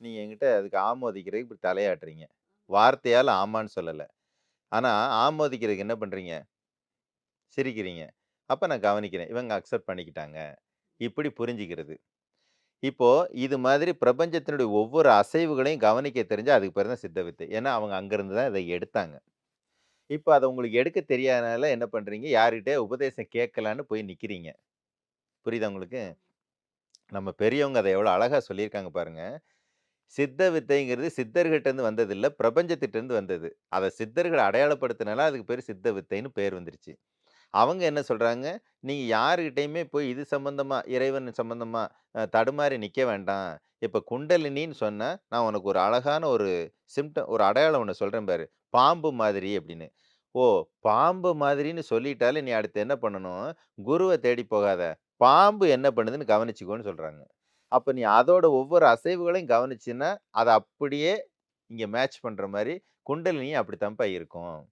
நீங்கள் என்கிட்ட அதுக்கு ஆமோதிக்கிறதுக்கு இப்படி தலையாட்டுறீங்க. வார்த்தையால் ஆமான்னு சொல்லலை ஆனால் ஆமோதிக்கிறதுக்கு என்ன பண்ணுறீங்க சிரிக்கிறீங்க. அப்போ நான் கவனிக்கிறேன். இவங்க அக்செப்ட் பண்ணிக்கிட்டாங்க. இப்படி புரிஞ்சுக்கிறது. இப்போது இது மாதிரி பிரபஞ்சத்தினுடைய ஒவ்வொரு அசைவுகளையும் கவனிக்க தெரிஞ்சால் அதுக்கு பேர் தான் சித்த வித்தை. ஏன்னா அவங்க அங்கேருந்து தான் இதை எடுத்தாங்க. இப்போ அதை உங்களுக்கு எடுக்க தெரியாதனால என்ன பண்ணுறீங்க யார்கிட்டே உபதேசம் கேட்கலான்னு போய் நிற்கிறீங்க புரியுதா உங்களுக்கு? நம்ம பெரியவங்க அதை எவ்வளோ அழகாக சொல்லியிருக்காங்க பாருங்கள் சித்த வித்தைங்கிறது சித்தர்கிட்டேருந்து வந்ததில்லை பிரபஞ்சத்திட்டேருந்து வந்தது. அதை சித்தர்களை அடையாளப்படுத்தினால அதுக்கு பேர் சித்த வித்தைன்னு பேர் வந்துருச்சு. அவங்க என்ன சொல்கிறாங்க நீங்கள் யாருக்கிட்டையுமே போய் இது சம்மந்தமாக இறைவன் சம்மந்தமாக தடுமாறி நிற்க வேண்டாம். இப்போ குண்டலினின்னு சொன்னால் நான் உனக்கு ஒரு அழகான ஒரு சிம்டம் ஒரு அடையாளம் ஒன்று சொல்கிறேன் பாரு. பாம்பு மாதிரி அப்படின்னு. ஓ! பாம்பு மாதிரின்னு சொல்லிட்டாலே நீ அடுத்து என்ன பண்ணணும்? குருவை தேடி போகாத. பாம்பு என்ன பண்ணுதுன்னு கவனிச்சுக்கோன்னு சொல்கிறாங்க அப்போ நீ அதோட ஒவ்வொரு அசைவுகளையும் கவனிச்சீன்னா, அதை அப்படியே இங்கே மேட்ச் பண்ணுற மாதிரி குண்டலினியும் அப்படித்தான்ப்பா இருக்கும்.